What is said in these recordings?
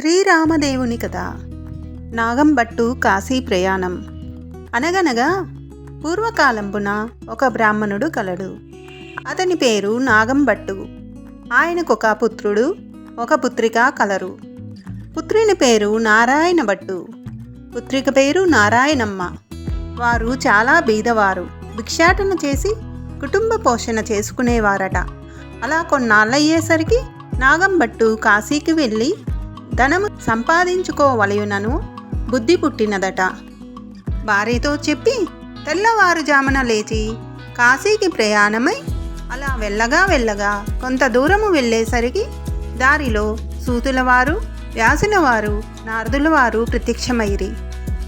శ్రీరామదేవుని కథ. నాగంబట్టు కాశీ ప్రయాణం. అనగనగా పూర్వకాలంబున ఒక బ్రాహ్మణుడు కలడు. అతని పేరు నాగంబట్టు. ఆయనకొక పుత్రుడు ఒక పుత్రిక కలరు. పుత్రుని పేరు నారాయణ భట్టు పుత్రిక పేరు నారాయణమ్మ. వారు చాలా బీదవారు. భిక్షాటన చేసి కుటుంబ పోషణ చేసుకునేవారట. అలా కొన్నాళ్ళయ్యేసరికి నాగంబట్టు కాశీకి వెళ్ళి ధనము సంపాదించుకోవలయునను బుద్ధి పుట్టినదట. భార్యతో చెప్పి తెల్లవారుజామున లేచి కాశీకి ప్రయాణమై అలా వెళ్ళగా వెళ్ళగా కొంత దూరము వెళ్ళేసరికి దారిలో సూతులవారు వ్యాసులవారు నారదులవారు ప్రత్యక్షమైరి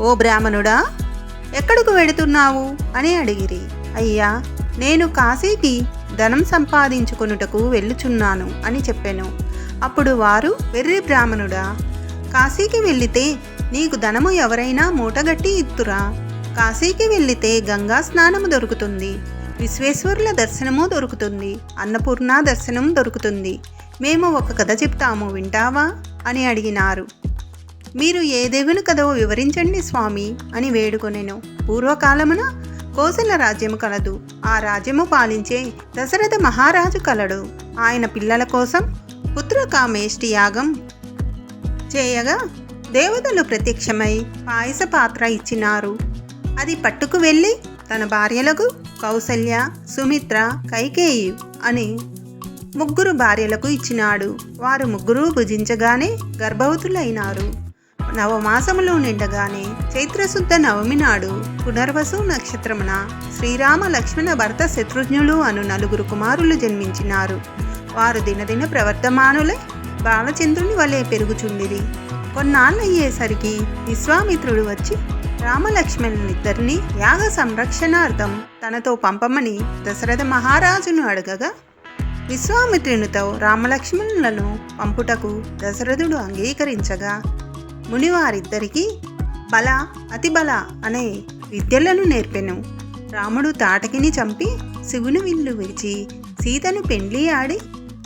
ఓ బ్రాహ్మణుడా ఎక్కడకు వెడుతున్నావు? అని అడిగిరి. అయ్యా నేను కాశీకి ధనం సంపాదించుకొనుటకు వెళ్ళుచున్నాను అని చెప్పాను. అప్పుడు వారు వెర్రి బ్రాహ్మణుడా కాశీకి వెళ్ళితే నీకు ధనము ఎవరైనా మూటగట్టి ఇత్తురా. కాశీకి వెళ్ళితే గంగా స్నానము దొరుకుతుంది విశ్వేశ్వరుల దర్శనము దొరుకుతుంది అన్నపూర్ణ దర్శనం దొరుకుతుంది. మేము ఒక కథ చెప్తాము వింటావా? అని అడిగినారు. మీరు ఏ దేవుని కథో వివరించండి స్వామి అని వేడుకొనెను. పూర్వకాలమున కోసల రాజ్యము కలదు. ఆ రాజ్యము పాలించే దశరథ మహారాజు కలడు. ఆయన పిల్లల కోసం పుత్రకామేష్టి యాగం చేయగా దేవతలు ప్రత్యక్షమై పాయస పాత్ర ఇచ్చినారు. అది పట్టుకు వెళ్ళి తన భార్యలకు కౌసల్య సుమిత్ర కైకేయి అని ముగ్గురు భార్యలకు ఇచ్చినాడు. వారు ముగ్గురు భుజించగానే గర్భవతులైనారు. నవమాసములు నిండగానే చైత్రశుద్ధ నవమి నాడు పునర్వసు నక్షత్రమున శ్రీరామ లక్ష్మణ భర్త శత్రుఘ్నులు అను నలుగురు కుమారులు జన్మించినారు. వారు దినదిన ప్రవర్తమానులై బాలచంద్రుని వలె పెరుగుచుండిరి. కొన్నాళ్ళయ్యేసరికి విశ్వామిత్రుడు వచ్చి రామలక్ష్మణునిద్దరిని యాగ సంరక్షణార్థం తనతో పంపమని దశరథ మహారాజును అడగగా విశ్వామిత్రునితో రామలక్ష్మణులను పంపుటకు దశరథుడు అంగీకరించగా మునివారిద్దరికీ బల అతిబల అనే విద్యలను నేర్పెను. రాముడు తాటకిని చంపి శివుని విల్లు విరిచి సీతను పెండ్లి ఆడి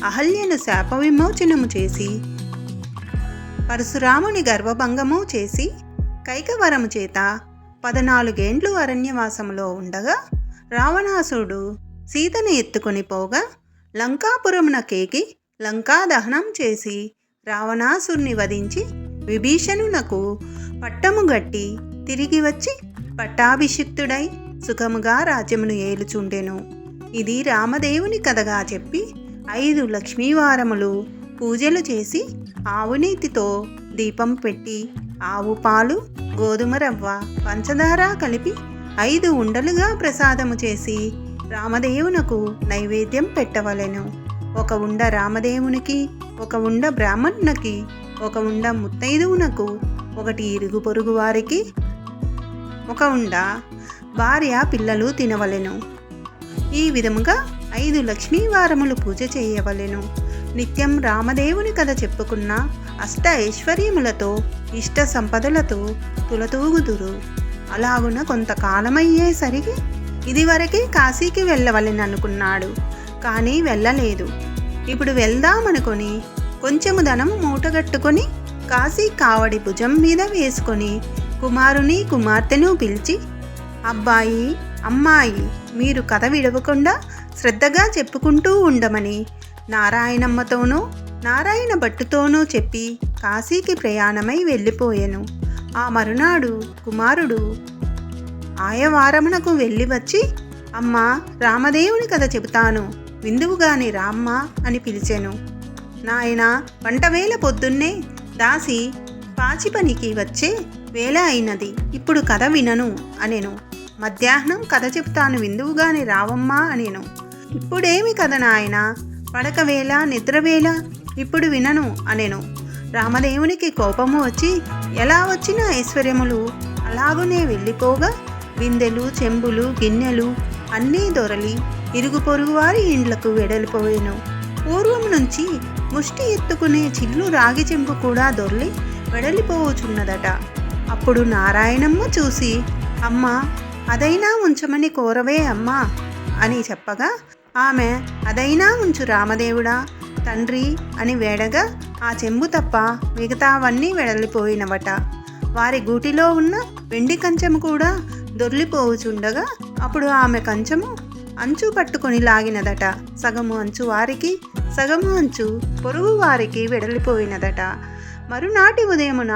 అహల్యను శాప విమోచనము చేసి పరశురాముని గర్వభంగము చేసి కైకవరము చేత పదనాలుగేండ్లు అరణ్యవాసములో ఉండగా రావణాసురుడు సీతను ఎత్తుకొని పోగా లంకాపురమున కేకి లంకా దహనం చేసి రావణాసురుని వధించి విభీషణునకు పట్టము గట్టి తిరిగి వచ్చి పట్టాభిషిక్తుడై సుఖముగా రాజ్యమును ఏలుచుండెను. ఇది రామదేవుని కథగా చెప్పి ఐదు లక్ష్మీవారములు పూజలు చేసి ఆవునీతితో దీపం పెట్టి ఆవు పాలు గోధుమ రవ్వ పంచదార కలిపి ఐదు ఉండలుగా ప్రసాదము చేసి రామదేవునకు నైవేద్యం పెట్టవలెను. ఒక ఉండ రామదేవునికి ఒక ఉండ బ్రాహ్మణునికి ఒక ఉండ ముత్తైదువునకు ఒకటి ఇరుగు పొరుగు వారికి ఒక ఉండ భార్య పిల్లలు తినవలెను. ఈ విధముగా ఐదు లక్ష్మీవారములు పూజ చేయవలెను. నిత్యం రామదేవుని కథ చెప్పుకున్న అష్ట ఐశ్వర్యములతో ఇష్ట సంపదలతో తులతూగుదురు. అలాగున కొంతకాలమయ్యేసరికి ఇదివరకే కాశీకి వెళ్ళవలని అనుకున్నాడు కానీ వెళ్ళలేదు. ఇప్పుడు వెళ్దామనుకొని కొంచెము ధనం మూటగట్టుకొని కాశీ కావడి భుజం మీద వేసుకొని కుమారుని కుమార్తెను పిలిచి అబ్బాయి అమ్మాయి మీరు కథ విడవకుండా శ్రద్ధగా చెప్పుకుంటూ ఉండమని నారాయణమ్మతోనూ నారాయణ భట్టుతోనూ చెప్పి కాశీకి ప్రయాణమై వెళ్ళిపోయెను. ఆ మరునాడు కుమారుడు ఆయవారమునకు వెళ్ళి వచ్చి అమ్మ రామదేవుని కథ చెబుతాను. విందువుగాని రామ్మ అని పిలిచెను. నాయన వంటవేళ పొద్దున్నే దాసి పాచి పనికి వచ్చే వేళ అయినది. ఇప్పుడు కథ వినను అనెను. మధ్యాహ్నం కథ చెప్తాను విందువుగాని రావమ్మా అనేను. ఇప్పుడేమి కథ నాయన? పడకవేళ నిద్రవేళ? ఇప్పుడు వినను అనేను. రామదేవునికి కోపము వచ్చి ఎలా వచ్చిన ఐశ్వర్యములు? అలాగునే వెళ్ళిపోగా? బిందెలు చెంబులు గిన్నెలు అన్నీ దొరలి ఇరుగు పొరుగు వారి ఇండ్లకు వెడలిపోయాను. పూర్వం నుంచి ముష్టి ఎత్తుకునే చిల్లు రాగి చెంబు కూడా దొర్లి వెడలిపోవచున్నదట అప్పుడు నారాయణమ్మ చూసి అమ్మ అదైనా ఉంచమని కోరవే అమ్మా అని చెప్పగా ఆమె అదైనా ఉంచు రామదేవుడా తండ్రి అని వేడగా ఆ చెంబు తప్ప మిగతావన్నీ వెడలిపోయినవట వారి గూటిలో ఉన్న వెండి కంచెము కూడా దొర్లిపోవుచుండగా అప్పుడు ఆమె కంచెము అంచు పట్టుకొని లాగినదట. సగము అంచు వారికి సగము అంచు పొరుగు వారికి వెడలిపోయినదట మరునాటి ఉదయమున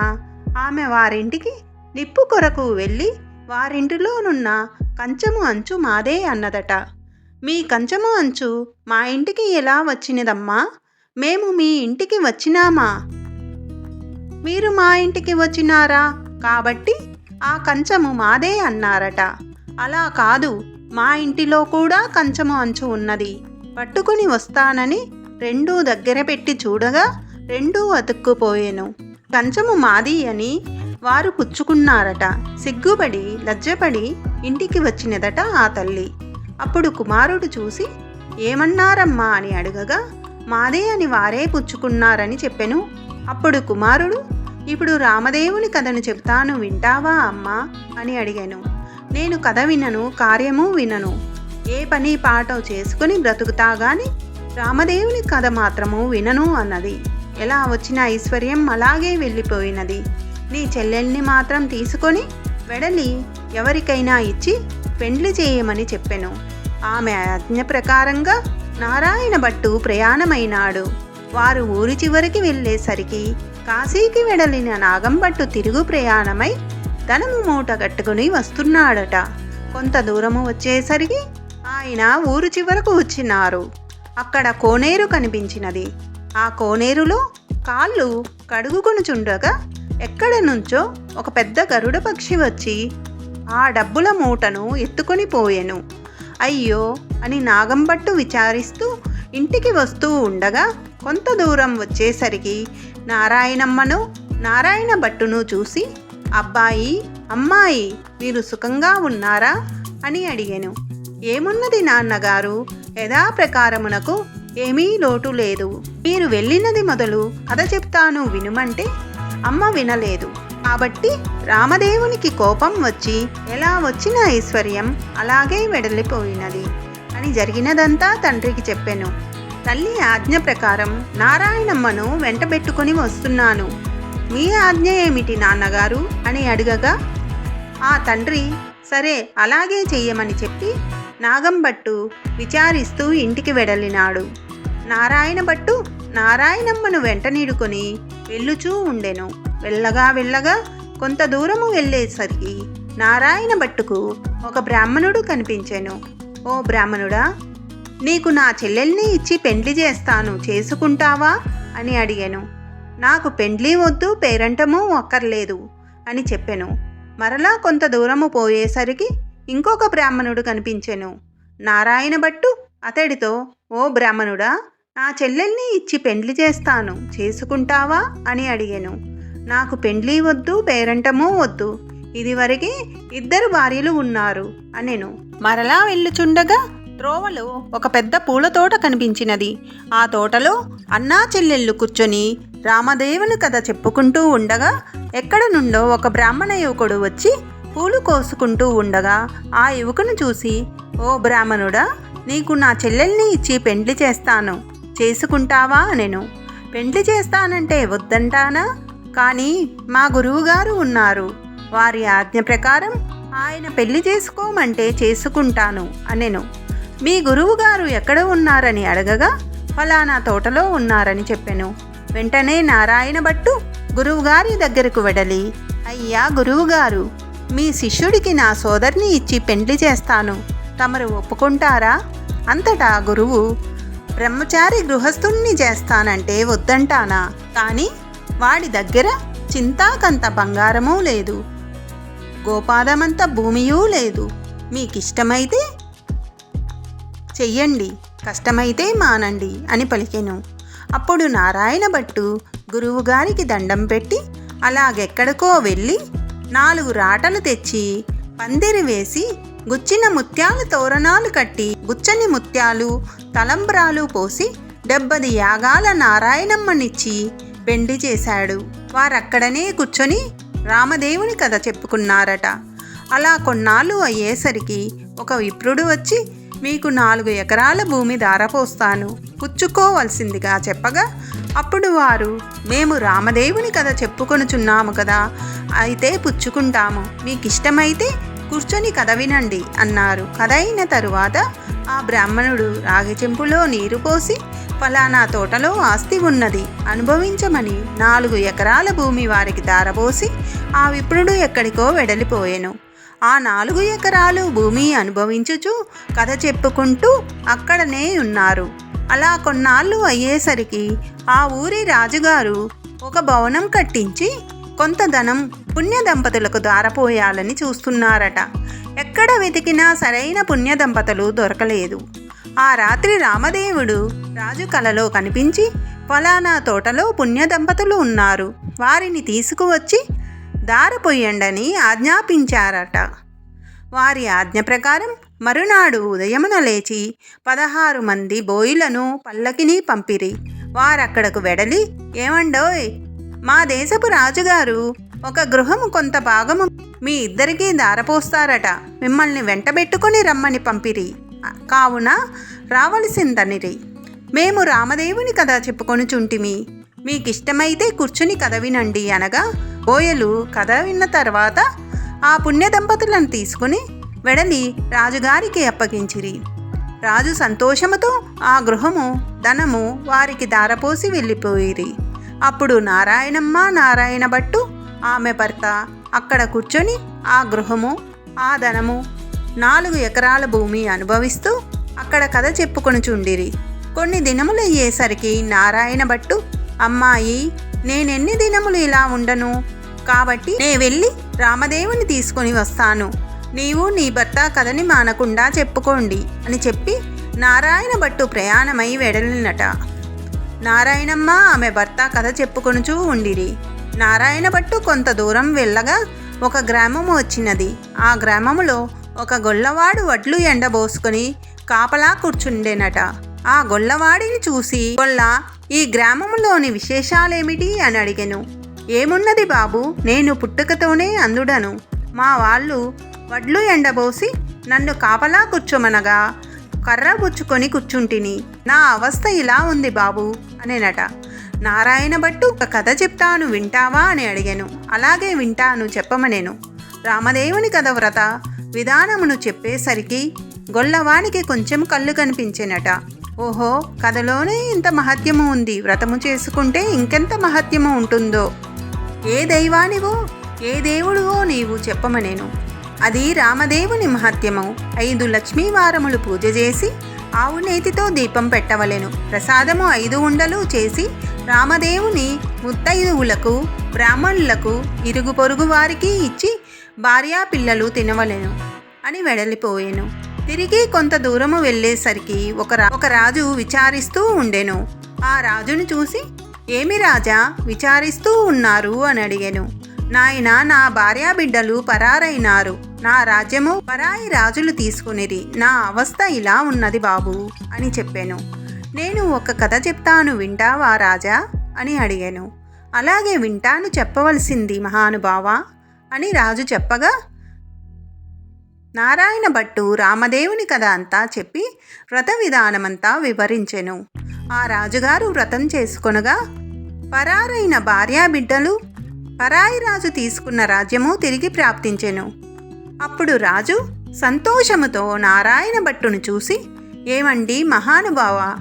ఆమె వారింటికి నిప్పు కొరకు వెళ్ళి వారింటిలోనున్న కంచము అంచు మాదే అన్నదట. మీ కంచము అంచు మా ఇంటికి ఎలా వచ్చినదమ్మా? మేము మీ ఇంటికి వచ్చినామా? మీరు మా ఇంటికి వచ్చినారా? కాబట్టి ఆ కంచము మాదే అన్నారట. అలా కాదు మా ఇంటిలో కూడా కంచము అంచు ఉన్నది. పట్టుకుని వస్తానని రెండూ దగ్గర పెట్టి చూడగా రెండూ అతుక్కుపోయాను. కంచము మాది అని వారు పుచ్చుకున్నారట. సిగ్గుపడి లజ్జపడి ఇంటికి వచ్చినదట ఆ తల్లి. అప్పుడు కుమారుడు చూసి ఏమన్నారమ్మా? అని అడగగా మాదే అని వారే పుచ్చుకున్నారని చెప్పెను. అప్పుడు కుమారుడు ఇప్పుడు రామదేవుని కథను చెప్తాను వింటావా అమ్మా? అని అడిగాను. నేను కథ వినను కార్యము వినను. ఏ పని పాట చేసుకుని బ్రతుకుతా గాని రామదేవుని కథ మాత్రము వినను అన్నది. ఎలా వచ్చిన ఐశ్వర్యం అలాగే వెళ్ళిపోయినది. నీ చెల్లెల్ని మాత్రం తీసుకొని వెడలి ఎవరికైనా ఇచ్చి పెండ్లి చేయమని చెప్పెను. ఆమె ఆజ్ఞ ప్రకారంగా నారాయణ భట్టు ప్రయాణమైనాడు. వారు ఊరి చివరికి వెళ్ళేసరికి కాశీకి వెడలిన నాగంభట్టు తిరుగు ప్రయాణమై ధనము మూట కట్టుకుని వస్తున్నాడట. కొంత దూరము వచ్చేసరికి ఆయన ఊరు చివరకు వచ్చినారు. అక్కడ కోనేరు కనిపించినది. ఆ కోనేరులో కాళ్ళు కడుగుకొనుచుండగా ఎక్కడ నుంచో ఒక పెద్ద గరుడ పక్షి వచ్చి ఆ డబ్బుల మూటను ఎత్తుకొని పోయెను. అయ్యో అని నాగంబట్టు విచారిస్తూ ఇంటికి వస్తూ ఉండగా కొంత దూరం వచ్చేసరికి నారాయణమ్మను నారాయణ భట్టును చూసి అబ్బాయి అమ్మాయి మీరు సుఖంగా ఉన్నారా? అని అడిగాను. ఏమున్నది నాన్నగారు? యథాప్రకారమునకు ఏమీ లోటు లేదు. మీరు వెళ్ళినది మొదలు కథ చెప్తాను వినుమంటే అమ్మ వినలేదు. కాబట్టి రామదేవునికి కోపం వచ్చి ఎలా వచ్చిన ఐశ్వర్యం? అలాగే వెడలిపోయినది అని జరిగినదంతా తండ్రికి చెప్పాను. తల్లి ఆజ్ఞ ప్రకారం నారాయణమ్మను వెంటబెట్టుకొని వస్తున్నాను. మీ ఆజ్ఞ ఏమిటి నాన్నగారు? అని అడగగా ఆ తండ్రి సరే అలాగే చెయ్యమని చెప్పి నాగంభట్టు విచారిస్తూ ఇంటికి వెడలినాడు నారాయణ భట్టు నారాయణమ్మను వెంటనీడుకొని వెళ్ళుచూ ఉండెను. వెళ్ళగా వెళ్ళగా కొంత దూరము వెళ్ళేసరికి నారాయణ భట్టుకు ఒక బ్రాహ్మణుడు కనిపించెను. ఓ బ్రాహ్మణుడా నీకు నా చెల్లెల్ని ఇచ్చి పెండ్లి చేస్తాను చేసుకుంటావా? అని అడిగాను. నాకు పెండ్లి వద్దు పేరంటము అక్కర్లేదు అని చెప్పాను. మరలా కొంత దూరము పోయేసరికి ఇంకొక బ్రాహ్మణుడు కనిపించెను. నారాయణ భట్టు? అతడితో ఓ బ్రాహ్మణుడా నా చెల్లెల్ని ఇచ్చి పెండ్లి చేస్తాను. చేసుకుంటావా? అని అడిగాను. నాకు పెండ్లి వద్దు పేరంటమూ వద్దు. ఇదివరకే ఇద్దరు భార్యలు ఉన్నారు అనెను. మరలా వెళ్ళుచుండగా త్రోవలో ఒక పెద్ద పూల తోట కనిపించినది. ఆ తోటలో అన్నా చెల్లెళ్ళు కూర్చొని రామదేవుని కథ చెప్పుకుంటూ ఉండగా ఎక్కడ నుండో ఒక బ్రాహ్మణ యువకుడు వచ్చి పూలు కోసుకుంటూ ఉండగా ఆ యువకును చూసి ఓ బ్రాహ్మణుడా నీకు నా చెల్లెల్ని ఇచ్చి పెండ్లి చేస్తాను. చేసుకుంటావా అనెను పెండ్లి చేస్తానంటే వద్దంటానా? కానీ మా గురువుగారు ఉన్నారు. వారి ఆజ్ఞ ప్రకారం ఆయన పెళ్ళి చేసుకోమంటే చేసుకుంటాను అనెను. మీ గురువుగారు ఎక్కడ ఉన్నారని అడగగా ఫలానా తోటలో ఉన్నారని చెప్పెను. వెంటనే నారాయణ భట్టు గురువుగారి దగ్గరకు వెడలి అయ్యా గురువుగారు మీ శిష్యుడికి నా సోదరిని ఇచ్చి పెండ్లి చేస్తాను. తమరు ఒప్పుకుంటారా? అంతటా గురువు బ్రహ్మచారి గృహస్థుణ్ణి చేస్తానంటే వద్దంటానా? కానీ వాడి దగ్గర చింతాకంత బంగారమూ లేదు. గోపాదమంత భూమియూ లేదు. మీకిష్టమైతే చెయ్యండి కష్టమైతే మానండి అని పలికెను. అప్పుడు నారాయణ భట్టు గురువుగారికి దండం పెట్టి అలాగెక్కడికో వెళ్ళి నాలుగు రాటలు తెచ్చి పందిరి వేసి గుచ్చిన ముత్యాల తోరణాలు కట్టి గుచ్చని ముత్యాలు తలంబ్రాలు పోసి డెబ్బది యాగాల నారాయణమ్మనిచ్చి పెండి చేశాడు. వారక్కడనే కూర్చొని రామదేవుని కథ చెప్పుకున్నారట. అలా కొన్నాళ్ళు అయ్యేసరికి ఒక విప్రుడు వచ్చి మీకు నాలుగు ఎకరాల భూమి దారపోస్తాను పుచ్చుకోవలసిందిగా చెప్పగా అప్పుడు వారు మేము రామదేవుని కథ చెప్పుకొనుచున్నాము కదా. అయితే పుచ్చుకుంటాము. మీకు ఇష్టమైతే కూర్చొని కథ వినండి అన్నారు. కథ అయిన తరువాత ఆ బ్రాహ్మణుడు రాగి చెంపులో నీరు పోసి ఫలానా తోటలో ఆస్తి ఉన్నది. అనుభవించమని నాలుగు ఎకరాల భూమి వారికి దారపోసి ఆ విప్రుడు ఎక్కడికో వెడలిపోయెను. ఆ నాలుగు ఎకరాలు భూమి అనుభవించుచు కథ చెప్పుకుంటూ అక్కడనే ఉన్నారు. అలా కొన్నాళ్ళు అయ్యేసరికి ఆ ఊరి రాజుగారు ఒక భవనం కట్టించి కొంత ధనం పుణ్య దంపతులకు దారపోయాలని చూస్తున్నారట. ఎక్కడ వెతికినా సరైన పుణ్య దంపతులు దొరకలేదు. ఆ రాత్రి రామదేవుడు రాజు కలలో కనిపించి ఫలానా తోటలో పుణ్య దంపతులు ఉన్నారు. వారిని తీసుకువచ్చి దారపోయండని ఆజ్ఞాపించారట. వారి ఆజ్ఞ ప్రకారం మరునాడు ఉదయమున లేచి పదహారు మంది బోయిలను పల్లకిని పంపిరి. వారక్కడకు వెడలి ఏమండోయ్ మా దేశపు రాజుగారు ఒక గృహము కొంత భాగము మీ ఇద్దరికీ దారపోస్తారట. మిమ్మల్ని వెంటబెట్టుకొని రమ్మని పంపిరి. కావున రావలసిందనిరి. మేము రామదేవుని కథ చెప్పుకొనుచుంటిమి మీకిష్టమైతే కూర్చుని కథ వినండి అనగా బోయలు కథ విన్న తర్వాత ఆ పుణ్య దంపతులను తీసుకుని వెడలి రాజుగారికి అప్పగించిరి. రాజు సంతోషముతో ఆ గృహము ధనము వారికి దారపోసి వెళ్ళిపోయిరి. అప్పుడు నారాయణమ్మ నారాయణ భట్టు ఆమె భర్త అక్కడ కూర్చొని ఆ గృహము ఆ ధనము నాలుగు ఎకరాల భూమి అనుభవిస్తూ అక్కడ కథ చెప్పుకొని చుండిరి కొన్ని దినములు అయ్యేసరికి నారాయణ భట్టు అమ్మాయి నేనెన్ని దినములు ఇలా ఉండను? కాబట్టి నే వెళ్ళి రామదేవుని తీసుకొని వస్తాను. నీవు నీ భర్త కథని మానకుండా చెప్పుకోండి అని చెప్పి నారాయణ భట్టు ప్రయాణమై వెడలినట. నారాయణమ్మ ఆమె భర్త కథ చెప్పుకొనుచూ ఉండిరి. నారాయణ భట్టు కొంత దూరం వెళ్ళగా ఒక గ్రామము వచ్చినది. ఆ గ్రామములో ఒక గొల్లవాడు వడ్లు ఎండబోసుకొని కాపలా కూర్చుండేనట. ఆ గొల్లవాడిని చూసి గొల్ల ఈ గ్రామములోని విశేషాలేమిటి? అని అడిగెను. ఏమున్నది బాబు నేను పుట్టుకతోనే అందుడను. మా వాళ్ళు వడ్లు ఎండబోసి నన్ను కాపలా కూర్చోమనగా కర్ర బుచ్చుకొని కూర్చుంటిని. నా అవస్థ ఇలా ఉంది బాబు అనేనట. నారాయణ భట్టు ఒక కథ చెప్తాను వింటావా అని అడిగాను. అలాగే వింటాను చెప్పమనేను. రామదేవుని కథ వ్రత విధానమును చెప్పేసరికి గొల్లవానికి కొంచెం కళ్ళు కనిపించేనట. ఓహో కథలోనే ఇంత మహత్యము ఉంది. వ్రతము చేసుకుంటే ఇంకెంత మహత్యము ఉంటుందో? ఏ దైవానివో ఏ దేవుడువో నీవు చెప్పమనేను. అది రామదేవుని మహత్యము. ఐదు లక్ష్మీవారములు పూజ చేసి ఆవు నేతితో దీపం పెట్టవలెను. ప్రసాదము ఐదు ఉండలు చేసి రామదేవుని ముత్తైదువులకు బ్రాహ్మణులకు ఇరుగు పొరుగు వారికి ఇచ్చి భార్యా పిల్లలు తినవలెను అని వెడలిపోయాను తిరిగి కొంత దూరము వెళ్ళేసరికి ఒక రా ఒక రాజు విచారిస్తూ ఉండెను. ఆ రాజును చూసి ఏమి రాజా విచారిస్తూ ఉన్నారు? అని అడిగాను. నాయన నా భార్యా బిడ్డలు పరారైనారు. నా రాజ్యము పరాయి రాజులు తీసుకునిరి. నా అవస్థ ఇలా ఉన్నది బాబు అని చెప్పాను. నేను ఒక కథ చెప్తాను వింటావా రాజా అని అడిగాను. అలాగే వింటాను చెప్పవలసింది మహానుభావా అని రాజు చెప్పగా నారాయణ భట్టు రామదేవుని కథ అంతా చెప్పి వ్రత విధానమంతా వివరించెను. ఆ రాజుగారు వ్రతం చేసుకొనగా పరారైన భార్యా బిడ్డలు పరాయి రాజు తీసుకున్న రాజ్యము తిరిగి ప్రాప్తించెను. అప్పుడు రాజు సంతోషముతో నారాయణ భట్టును చూసి ఏమండి మహానుభావ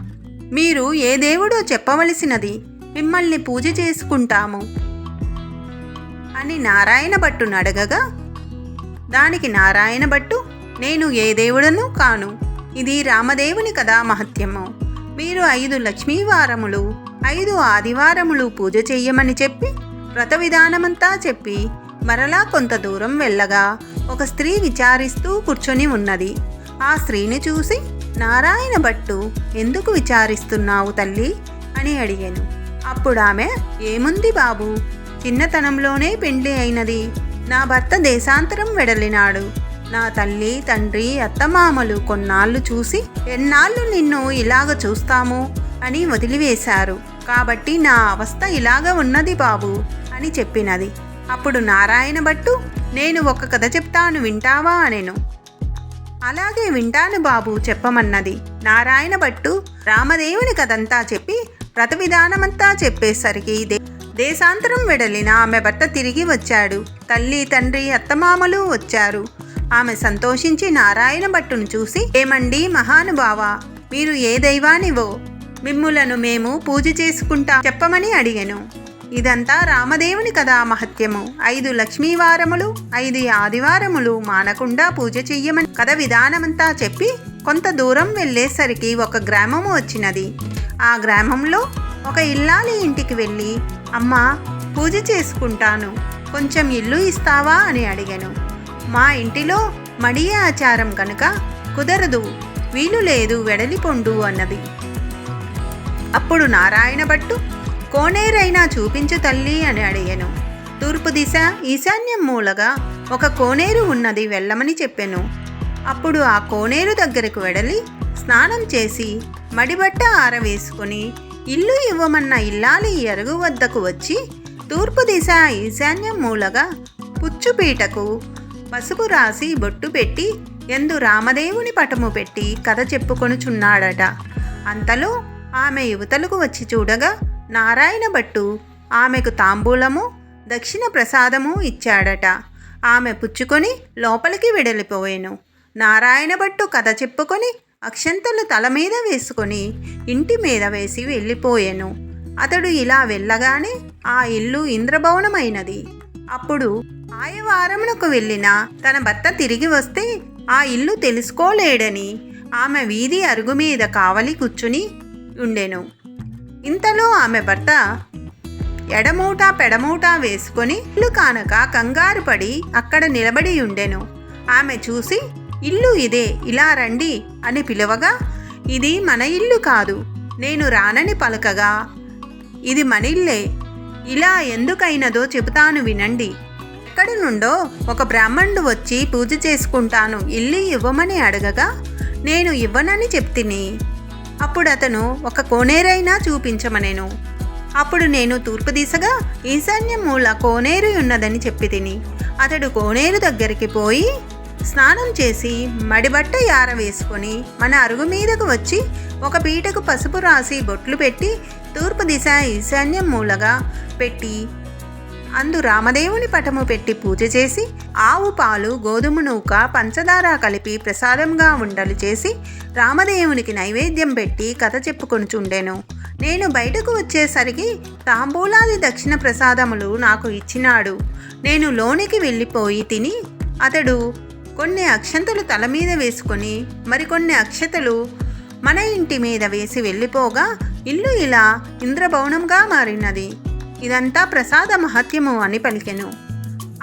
మీరు ఏ దేవుడో చెప్పవలసినది మిమ్మల్ని పూజ చేసుకుంటాము అని నారాయణ భట్టును అడగగా దానికి నారాయణ భట్టు నేను ఏ దేవుడను కాను. ఇది రామదేవుని కదా మహత్యము. మీరు ఐదు లక్ష్మీవారములు ఐదు ఆదివారములు పూజ చెయ్యమని చెప్పి వ్రత విధానమంతా చెప్పి మరలా కొంత దూరం వెళ్ళగా ఒక స్త్రీ విచారిస్తూ కూర్చొని ఉన్నది. ఆ స్త్రీని చూసి నారాయణ భట్టు ఎందుకు విచారిస్తున్నావు తల్లి? అని అడిగాను. అప్పుడు ఆమె ఏముంది బాబు చిన్నతనంలోనే పెండ్లి అయినది. నా భర్త దేశాంతరం వెడలినాడు. నా తల్లి తండ్రి అత్తమామలు కొన్నాళ్ళు చూసి ఎన్నాళ్ళు నిన్ను ఇలాగ చూస్తాము? అని వదిలివేశారు. కాబట్టి నా అవస్థ ఇలాగ ఉన్నది బాబు. అని చెప్పినది. అప్పుడు నారాయణ భట్టు నేను ఒక కథ చెప్తాను వింటావా? అనెను. అలాగే వింటాను బాబు చెప్పమన్నది. నారాయణ భట్టు రామదేవుని కథంతా చెప్పి వ్రత విధానమంతా చెప్పేసరికి దే- దేశాంతరం వెడలిన ఆమె భర్త తిరిగి వచ్చాడు. తల్లి తండ్రి అత్తమామలు వచ్చారు. ఆమె సంతోషించి నారాయణ భట్టును చూసి ఏమండి మహానుభావ మీరు ఏ దైవానివో? మిమ్ములను మేము పూజ చేసుకుంటా చెప్పమని అడిగాను. ఇదంతా రామదేవుని కదా మహత్యము. ఐదు లక్ష్మీవారములు ఐదు ఆదివారములు మానకుండా పూజ చెయ్యమని కథ విధానమంతా చెప్పి కొంత దూరం వెళ్ళేసరికి ఒక గ్రామము వచ్చినది. ఆ గ్రామంలో ఒక ఇల్లాలి ఇంటికి వెళ్ళి అమ్మ పూజ చేసుకుంటాను కొంచెం ఇల్లు ఇస్తావా? అని అడిగాను. మా ఇంటిలో మడియ ఆచారం కనుక కుదరదు వీలు లేదు వెడలిపొండు అన్నది. అప్పుడు నారాయణ భట్టు కోనేరైనా చూపించు తల్లి అని అడిగాను. తూర్పు దిశ ఈశాన్యం మూలగా ఒక కోనేరు ఉన్నది వెళ్ళమని చెప్పాను. అప్పుడు ఆ కోనేరు దగ్గరకు వెడలి స్నానం చేసి మడిబట్ట ఆరవేసుకుని ఇల్లు ఇవ్వమన్న ఇల్లాలి అరుగు వద్దకు వచ్చి తూర్పు దిశ ఈశాన్యం మూలగా పుచ్చుపీటకు పసుపు రాసి బొట్టు పెట్టి ఎందు రామదేవుని పటము పెట్టి కథ చెప్పుకొనుచున్నాడట. అంతలో ఆమె యువతలకు వచ్చి చూడగా నారాయణ భట్టు ఆమెకు తాంబూలము దక్షిణ ప్రసాదము ఇచ్చాడట. ఆమె పుచ్చుకొని లోపలికి వెడలిపోయాను. నారాయణ భట్టు కథ చెప్పుకొని అక్షంతలు తల మీద వేసుకొని ఇంటి మీద వేసి వెళ్ళిపోయాను. అతడు ఇలా వెళ్ళగానే ఆ ఇల్లు ఇంద్రభవనమైనది. అప్పుడు ఆయవారమునకు వెళ్ళిన తన భర్త తిరిగి వస్తే ఆ ఇల్లు తెలుసుకోలేడని ఆమె వీధి అరుగు మీద కావలి కూర్చుని ఉండెను. ఇంతలో ఆమె భర్త ఎడమూట పెడమూట వేసుకొని ఇల్లు కానక కంగారు పడి అక్కడ నిలబడి ఉండెను. ఆమె చూసి ఇల్లు ఇదే ఇలా రండి అని పిలవగా ఇది మన ఇల్లు కాదు నేను రానని పలకగా ఇది మనిల్లే ఇలా ఎందుకైనదో చెబుతాను వినండి. ఎక్కడి నుండో ఒక బ్రాహ్మణుడు వచ్చి పూజ చేసుకుంటాను ఇల్లు ఇవ్వమని అడగగా నేను ఇవ్వనని చెప్తిని. అప్పుడు అతను ఒక కోనేరైనా చూపించమనేను. అప్పుడు నేను తూర్పు దిశగా ఈశాన్య మూల కోనేరు ఉన్నదని చెప్పి తిని అతడు కోనేరు దగ్గరికి పోయి స్నానం చేసి మడిబట్ట యార వేసుకొని మన అరుగు మీదకు వచ్చి ఒక పీటకు పసుపు రాసి బొట్లు పెట్టి తూర్పు దిశ ఈశాన్యం మూలగా పెట్టి అందు రామదేవుని పటము పెట్టి పూజ చేసి ఆవు పాలు గోధుమ నూక పంచదార కలిపి ప్రసాదంగా ఉండలు చేసి రామదేవునికి నైవేద్యం పెట్టి కథ చెప్పుకొనుచుండెను. నేను బయటకు వచ్చేసరికి తాంబూలాది దక్షిణ ప్రసాదములు నాకు ఇచ్చినాడు. నేను లోనికి వెళ్ళిపోయి తిని అతడు కొన్ని అక్షంతలు తల మీద వేసుకొని మరికొన్ని అక్షతలు మన ఇంటి మీద వేసి వెళ్ళిపోగా ఇల్లు ఇలా ఇంద్రభవనంగా మారినది. ఇదంతా ప్రసాద మహత్యము అని పలికెను.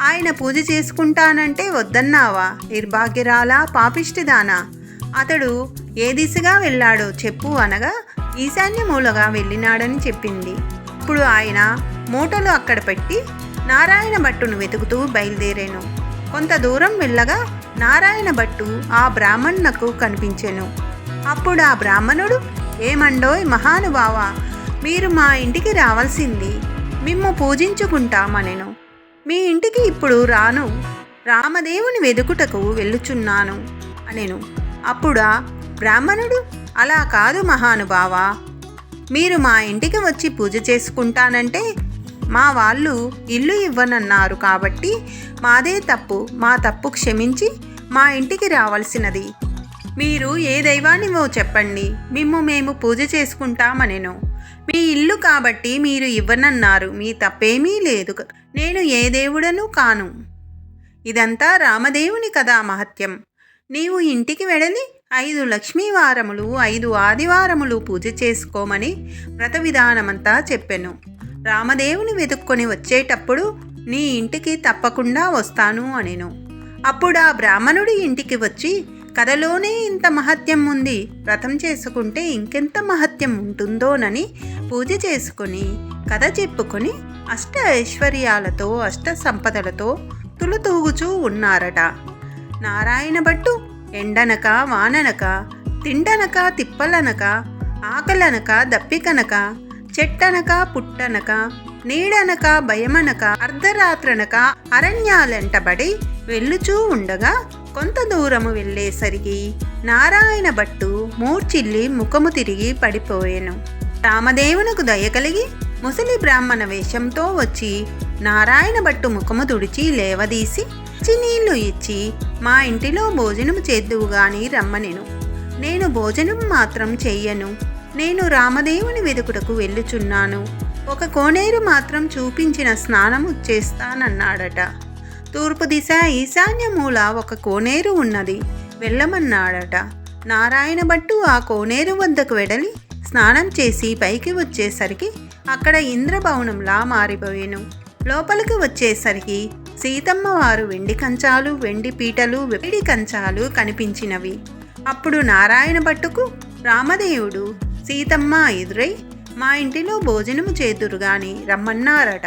ఆయన పూజ చేసుకుంటానంటే వద్దన్నావా? నిర్భాగ్యరాలా పాపిష్టిదానా? అతడు ఏ దిశగా వెళ్ళాడో చెప్పు అనగా ఈశాన్య మూలగా వెళ్ళినాడని చెప్పింది. ఇప్పుడు ఆయన మూటలు అక్కడ పెట్టి నారాయణ భట్టును వెతుకుతూ బయలుదేరాను. కొంత దూరం వెళ్ళగా నారాయణ భట్టు ఆ బ్రాహ్మణునకు కనిపించెను. అప్పుడు ఆ బ్రాహ్మణుడు ఏమండోయ్ మహానుభావ మీరు మా ఇంటికి రావాల్సింది మిమ్ము పూజించుకుంటామనెను మీ ఇంటికి ఇప్పుడు రాను. రామదేవుని వెదుకుటకు వెళ్ళుచున్నాను అనెను. అప్పుడా? బ్రాహ్మణుడు? అలా కాదు మహానుభావా. మీరు మా ఇంటికి వచ్చి పూజ చేసుకుంటానంటే మా వాళ్ళు ఇల్లు ఇవ్వనన్నారు కాబట్టి మాదే తప్పు మా తప్పు క్షమించి మా ఇంటికి రావాల్సినది. మీరు ఏ దైవానివో చెప్పండి. మిమ్ము మేము పూజ చేసుకుంటామనెను. మీ ఇల్లు కాబట్టి మీరు ఇవ్వనన్నారు. మీ తప్పేమీ లేదు. నేను ఏ దేవుడను కాను. ఇదంతా రామదేవుని కదా మహత్యం. నీవు ఇంటికి వెడలి ఐదు లక్ష్మీవారములు ఐదు ఆదివారములు పూజ చేసుకోమని వ్రత విధానమంతా చెప్పాను. రామదేవుని వెతుక్కొని వచ్చేటప్పుడు నీ ఇంటికి తప్పకుండా వస్తాను అనెను. అప్పుడు ఆ బ్రాహ్మణుడి ఇంటికి వచ్చి కథలోనే ఇంత మహత్యం ఉంది. వ్రతం చేసుకుంటే ఇంకెంత మహత్యం ఉంటుందోనని పూజ చేసుకుని కథ చెప్పుకొని అష్ట ఐశ్వర్యాలతో అష్ట సంపదలతో తులుతూగుచూ ఉన్నారట. నారాయణ భట్టు ఎండనక వాననక తిండనక తిప్పలనక ఆకలనక దప్పికనక చెట్టనక పుట్టనక నీడనక భయమనక అర్ధరాత్రనక అరణ్యాలెంటబడి వెళ్ళుచూ ఉండగా కొంత దూరము వెళ్ళేసరికి నారాయణ భట్టు మూర్చిల్లి ముఖము తిరిగి పడిపోయాను. రామదేవునకు దయ కలిగి ముసలి బ్రాహ్మణ వేషంతో వచ్చి నారాయణ భట్టు ముఖము తుడిచి లేవదీసి నీళ్ళు ఇచ్చి మా ఇంటిలో భోజనం చేద్దువు గాని రమ్మనెను. నేను భోజనం మాత్రం చెయ్యను. నేను రామదేవుని వెదుకుటకు వెళ్ళుచున్నాను. ఒక కోనేరు మాత్రం చూపించిన స్నానము చేస్తానన్నాడట. తూర్పు దిశ ఈశాన్య మూల ఒక కోనేరు ఉన్నది. వెళ్ళమన్నాడట. నారాయణ భట్టు ఆ కోనేరు వద్దకు వెడలి స్నానం చేసి పైకి వచ్చేసరికి అక్కడ ఇంద్రభవనంలా మారిపోయాను. లోపలికి వచ్చేసరికి సీతమ్మ వారు వెండి కంచాలు వెండి పీటలు వెండి కంచాలు కనిపించినవి. అప్పుడు నారాయణ భట్టుకు రామదేవుడు సీతమ్మ ఎదురై మా ఇంటిలో భోజనము చేదురుగాని రమ్మన్నారట.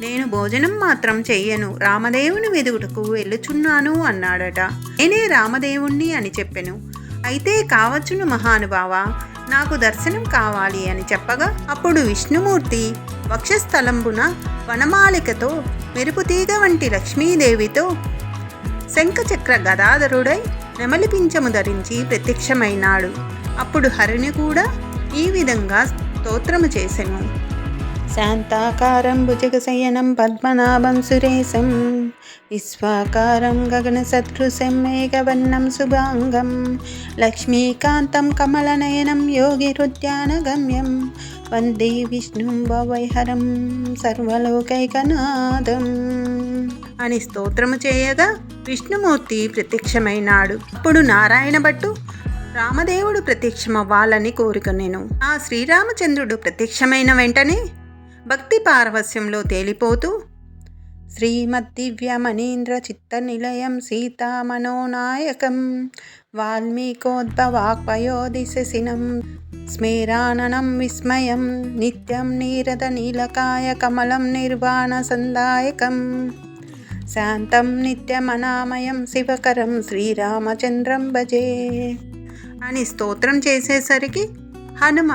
నేను భోజనం మాత్రం చెయ్యను. రామదేవుని వెదుగుటకు వెళ్ళుచున్నాను అన్నాడట. నేనే రామదేవుణ్ణి అని చెప్పెను. అయితే కావచ్చును మహానుభావ. నాకు దర్శనం కావాలి అని చెప్పగా అప్పుడు విష్ణుమూర్తి వక్షస్థలంబున వనమాలికతో మెరుపుతీగ వంటి లక్ష్మీదేవితో శంఖచక్ర గదాధరుడై నెమలిపించము ధరించి ప్రత్యక్షమైనాడు. అప్పుడు హరిని కూడా ఈ విధంగా స్తోత్రము చేసెను. శాంతాకారం భుజగశయనం పద్మనాభం సురేశం విశ్వాకారం గగనసదృశం మేఘవర్ణం శుభాంగం లక్ష్మీకాంతం కమలనయనం యోగిరుద్యానగమ్యం వందే విష్ణుం భవైహరం సర్వలోకైకనాథం. అని స్తోత్రము చేయగా విష్ణుమూర్తి ప్రత్యక్షమైనాడు. అప్పుడు నారాయణ భట్టు రామదేవుడు ప్రత్యక్షమవ్వాలని కోరుకునేను. ఆ శ్రీరామచంద్రుడు ప్రత్యక్షమైన వెంటనే భక్తి పారవస్యంలో తేలిపోతూ శ్రీమద్దివ్యమనీంద్ర చిత్త నిలయం సీతామనోనాయకం వాల్మీకోద్భవాక్వయోదిశినం స్మేరాననం విస్మయం నిత్యం నీరద నీలకాయ కమలం నిర్వాణ సందాయకం శాంతం నిత్యమనామయం శివకరం శ్రీరామచంద్రం భజే అని స్తోత్రం చేసేసరికి హనుమ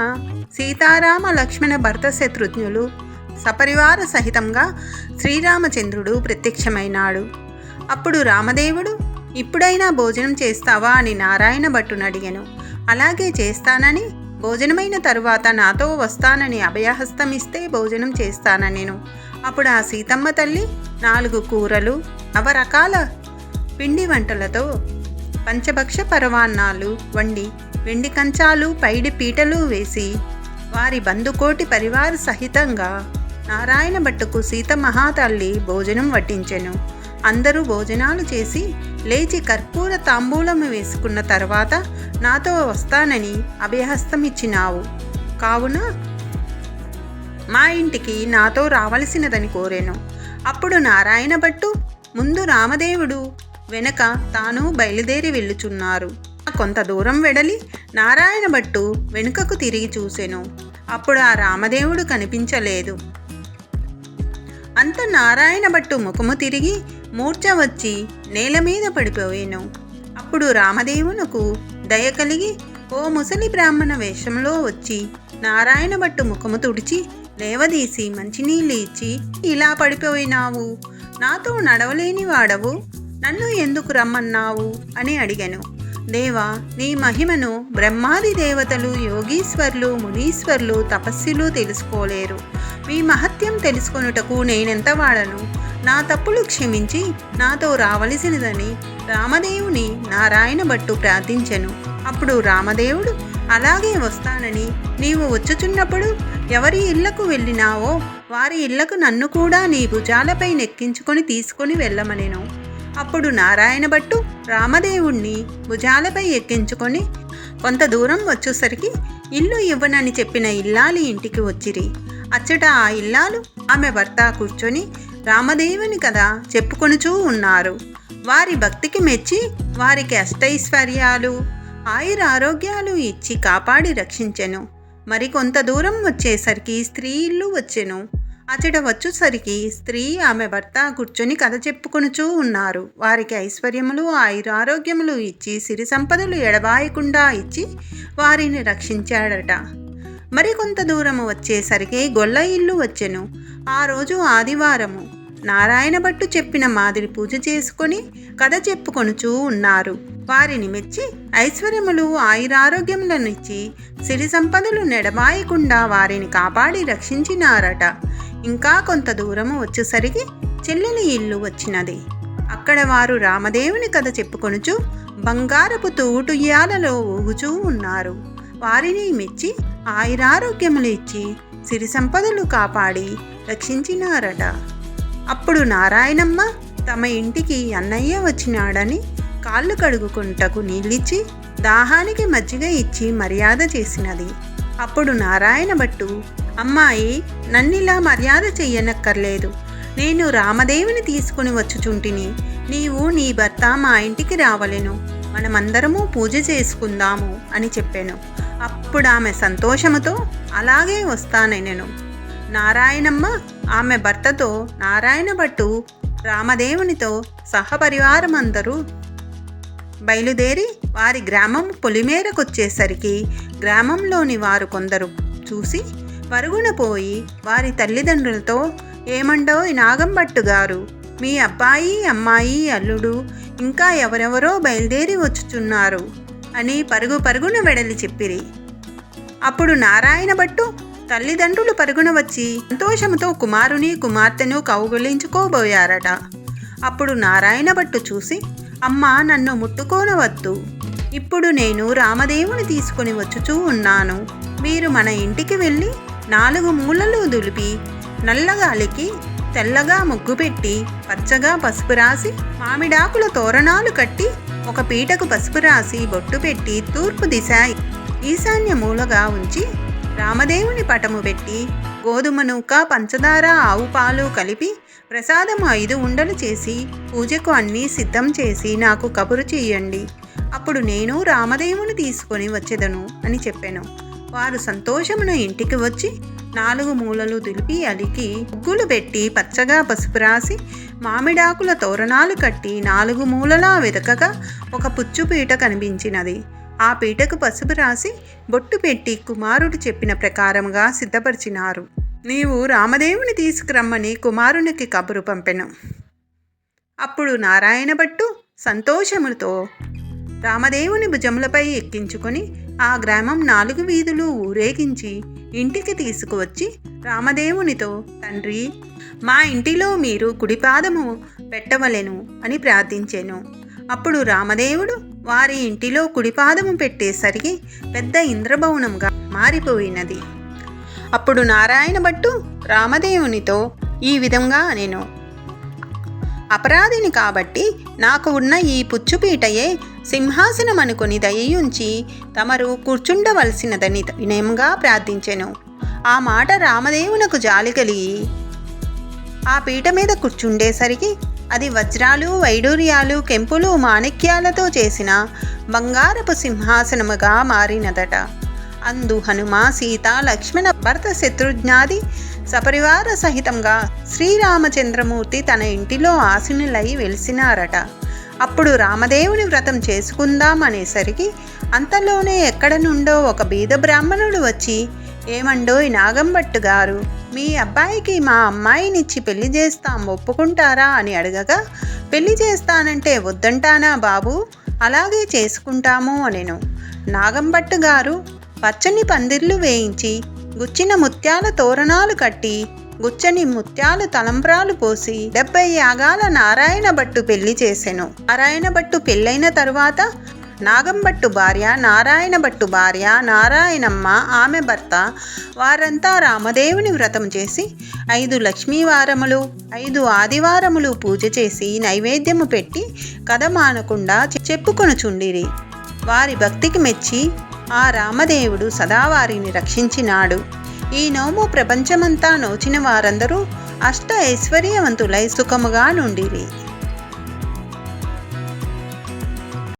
సీతారామ లక్ష్మణ భర్త శత్రుఘ్నులు సపరివార సహితంగా శ్రీరామచంద్రుడు ప్రత్యక్షమైనాడు. అప్పుడు రామదేవుడు ఇప్పుడైనా భోజనం చేస్తావా? అని నారాయణ భట్టును అడిగాను. అలాగే చేస్తానని భోజనమైన తరువాత నాతో వస్తానని అభయహస్తం ఇస్తే భోజనం చేస్తానని నేను అప్పుడు ఆ సీతమ్మ తల్లి నాలుగు కూరలు నవరకాల పిండి వంటలతో పంచభక్ష పరవాన్నాలు వండి వెండి కంచాలు పైడి పీటలు వేసి వారి బంధుకోటి పరివార సహితంగా నారాయణ భట్టుకు సీత మహాతల్లి భోజనం వడ్డించెను. అందరూ భోజనాలు చేసి లేచి కర్పూర తాంబూలము వేసుకున్న తర్వాత నాతో వస్తానని అభయహస్తం ఇచ్చినావు కావున మా ఇంటికి నాతో రావలసినదని కోరాను. అప్పుడు నారాయణ భట్టు ముందు రామదేవుడు వెనక తాను బయలుదేరి వెళ్ళుచున్నారు. కొంత దూరం వెడలి నారాయణ భట్టు వెనుకకు తిరిగి చూసెను. అప్పుడు ఆ రామదేవుడు కనిపించలేదు. అంత నారాయణ భట్టు ముఖము తిరిగి మూర్ఛ వచ్చి నేల మీద పడిపోయాను. అప్పుడు రామదేవునకు దయ కలిగి ఓ ముసలి బ్రాహ్మణ వేషంలో వచ్చి నారాయణ భట్టు ముఖము తుడిచి లేవదీసి మంచినీళ్ళు ఇచ్చి ఇలా పడిపోయినావు. నాతో నడవలేని వాడవు. నన్ను ఎందుకు రమ్మన్నావు? అని అడిగాను. దేవా నీ మహిమను బ్రహ్మాది దేవతలు యోగీశ్వర్లు మునీశ్వర్లు తపస్సులు తెలుసుకోలేరు. మీ మహత్యం తెలుసుకొనుటకు నేనెంత వాడను? నా తప్పులు క్షమించి నాతో రావలసినదని రామదేవుని నారాయణ భట్టు ప్రార్థించెను. అప్పుడు రామదేవుడు అలాగే వస్తానని నీవు వచ్చుచున్నప్పుడు ఎవరి ఇళ్ళకు వెళ్ళినావో వారి ఇళ్ళకు నన్ను కూడా నీ భుజాలపై నెక్కించుకొని తీసుకొని వెళ్ళమనెను. అప్పుడు నారాయణ భట్టు రామదేవుణ్ణి భుజాలపై ఎక్కించుకొని కొంత దూరం వచ్చేసరికి ఇల్లు ఇవ్వనని చెప్పిన ఇల్లాలి ఇంటికి వచ్చిరి. అచ్చట ఆ ఇల్లాలు ఆమె భర్త కూర్చొని రామదేవుని కదా చెప్పుకొనుచూ ఉన్నారు. వారి భక్తికి మెచ్చి వారికి అష్టైశ్వర్యాలు ఆయుర ఆరోగ్యాలు ఇచ్చి కాపాడి రక్షించెను. మరి కొంత దూరం వచ్చేసరికి స్త్రీ ఇల్లు వచ్చెను. అచట వచ్చేసరికి స్త్రీ ఆమె భర్త కూర్చొని కథ చెప్పుకొనుచూ ఉన్నారు. వారికి ఐశ్వర్యములు ఆయురారోగ్యములు ఇచ్చి సిరి సంపదలు ఎడబాయకుండా ఇచ్చి వారిని రక్షించాడట. మరి కొంత దూరము వచ్చేసరికి గొల్ల ఇల్లు వచ్చెను. ఆ రోజు ఆదివారము. నారాయణ భట్టు చెప్పిన మాదిరి పూజ చేసుకొని కథ చెప్పుకొనుచూ ఉన్నారు. వారిని మెచ్చి ఐశ్వర్యములు ఆయురారోగ్యములనిచ్చి సిరి సంపదలు నెడబాయకుండా వారిని కాపాడి రక్షించినారట. ఇంకా కొంత దూరము వచ్చేసరికి చెల్లెలి ఇల్లు వచ్చినది. అక్కడ వారు రామదేవుని కథ చెప్పుకొనుచు బంగారపు తూటుయ్యాలలో ఊగుచూ ఉన్నారు. వారిని మెచ్చి ఆయురారోగ్యములు ఇచ్చి సిరి సంపదలు కాపాడి రక్షించినారట. అప్పుడు నారాయణమ్మ తమ ఇంటికి అన్నయ్య వచ్చినాడని కాళ్ళు కడుగుకుంటకు నీళ్ళిచ్చి దాహానికి మజ్జిగ ఇచ్చి మర్యాద చేసినది. అప్పుడు నారాయణ భట్టు అమ్మాయి నన్నిలా మర్యాద చెయ్యనక్కర్లేదు. నేను రామదేవిని తీసుకుని వచ్చుచుంటిని. నీవు నీ భర్త మా ఇంటికి రావలెను. మనమందరము పూజ చేసుకుందాము అని చెప్పాను. అప్పుడు ఆమె సంతోషముతో అలాగే వస్తానెనెను. నారాయణమ్మ ఆమె భర్తతో నారాయణ భట్టు రామదేవునితో సహపరివారమందరూ బయలుదేరి వారి గ్రామం పొలిమేరకొచ్చేసరికి గ్రామంలోని వారు కొందరు చూసి పరుగున పోయి వారి తల్లిదండ్రులతో ఏమండో నాగంభట్టు గారు మీ అబ్బాయి అమ్మాయి అల్లుడు ఇంకా ఎవరెవరో బయలుదేరి వచ్చుచున్నారు అని పరుగు పరుగున వెడలి చెప్పిరి. అప్పుడు నారాయణ భట్టు తల్లిదండ్రులు పరుగున వచ్చి సంతోషంతో కుమారుని కుమార్తెను కౌగులించుకోబోయారట. అప్పుడు నారాయణ భట్టు చూసి అమ్మ నన్ను ముట్టుకోనవద్దు. ఇప్పుడు నేను రామదేవుని తీసుకుని వచ్చుచూ ఉన్నాను. మీరు మన ఇంటికి వెళ్ళి నాలుగు మూలలు దులిపి నల్లగాలికి తెల్లగా ముగ్గు పెట్టి పచ్చగా పసుపు రాసి మామిడాకుల తోరణాలు కట్టి ఒక పీటకు పసుపు రాసి బొట్టు పెట్టి తూర్పు దిశ ఈశాన్య మూలగా ఉంచి రామదేవుని పటము పెట్టి గోధుమ నూక పంచదార ఆవు పాలు కలిపి ప్రసాదం ఐదు ఉండలు చేసి పూజకు అన్నీ సిద్ధం చేసి నాకు కబురు చేయండి. అప్పుడు నేను రామదేవుని తీసుకొని వచ్చేదను అని చెప్పాను. వారు సంతోషమున ఇంటికి వచ్చి నాలుగు మూలలు దులిపి అలికి ముగ్గులు పెట్టి పచ్చగా పసుపు రాసి మామిడాకుల తోరణాలు కట్టి నాలుగు మూలలా వెతకగా ఒక పుచ్చుపీట కనిపించినది. ఆ పీటకు పసుపు రాసి బొట్టు పెట్టి కుమారుడు చెప్పిన ప్రకారంగా సిద్ధపరిచినారు. నీవు రామదేవుని తీసుకురమ్మని కుమారునికి కబురు పంపెను. అప్పుడు నారాయణ భట్టు సంతోషములతో రామదేవుని భుజములపై ఎక్కించుకొని ఆ గ్రామం నాలుగు వీధులు ఊరేగించి ఇంటికి తీసుకువచ్చి రామదేవునితో తండ్రి మా ఇంటిలో మీరు కుడిపాదము పెట్టవలెను అని ప్రార్థించాను. అప్పుడు రామదేవుడు వారి ఇంటిలో కుడిపాదము పెట్టేసరికి పెద్ద ఇంద్రభవనంగా మారిపోయినది. అప్పుడు నారాయణ భట్టు రామదేవునితో ఈ విధంగా నేను అపరాధిని కాబట్టి నాకు ఉన్న ఈ పుచ్చుపీటయే సింహాసనం అనుకుని దయయుంచి తమరు కూర్చుండవలసినదని వినయంగా ప్రార్థించెను. ఆ మాట రామదేవునకు జాలి కలిగి ఆ పీట మీద కూర్చుండేసరికి అది వజ్రాలు వైడూర్యాలు కెంపులు మాణిక్యాలతో చేసిన బంగారపు సింహాసనముగా మారినదట. అందు హనుమ సీత లక్ష్మణ భరత శత్రుఘ్నాది సపరివార సహితంగా శ్రీరామచంద్రమూర్తి తన ఇంటిలో ఆశీనులై వెలిసినారట. అప్పుడు రామదేవుని వ్రతం చేసుకుందాం అనేసరికి అంతలోనే ఎక్కడ నుండో ఒక బీద బ్రాహ్మణుడు వచ్చి ఏమండోయ్ నాగంభట్టు గారు మీ అబ్బాయికి మా అమ్మాయినిచ్చి పెళ్ళి చేస్తాం ఒప్పుకుంటారా? అని అడగగా పెళ్ళి చేస్తానంటే వద్దంటానా బాబు? అలాగే చేసుకుంటాము అనెను. నాగంభట్టు గారు పచ్చని పందిర్లు వేయించి గుచ్చిన ముత్యాల తోరణాలు కట్టి గుచ్చని ముత్యాలు తలంబ్రాలు పోసి డెబ్బై యాగాల నారాయణ భట్టు పెళ్ళి చేసెను. నారాయణ భట్టు పెళ్ళైన తరువాత నాగంభట్టు భార్య నారాయణ భట్టు భార్య నారాయణమ్మ ఆమె భర్త వారంతా రామదేవుని వ్రతం చేసి ఐదు లక్ష్మీవారములు ఐదు ఆదివారములు పూజ చేసి నైవేద్యము పెట్టి కథ మానకుండా చెప్పుకొనుచుండిరి. వారి భక్తికి మెచ్చి ఆ రామదేవుడు సదా వారిని రక్షించినాడు. ఈ నోము ప్రపంచమంతా నోచిన వారందరూ అష్ట ఐశ్వర్యవంతులై సుఖముగా నుండిరి.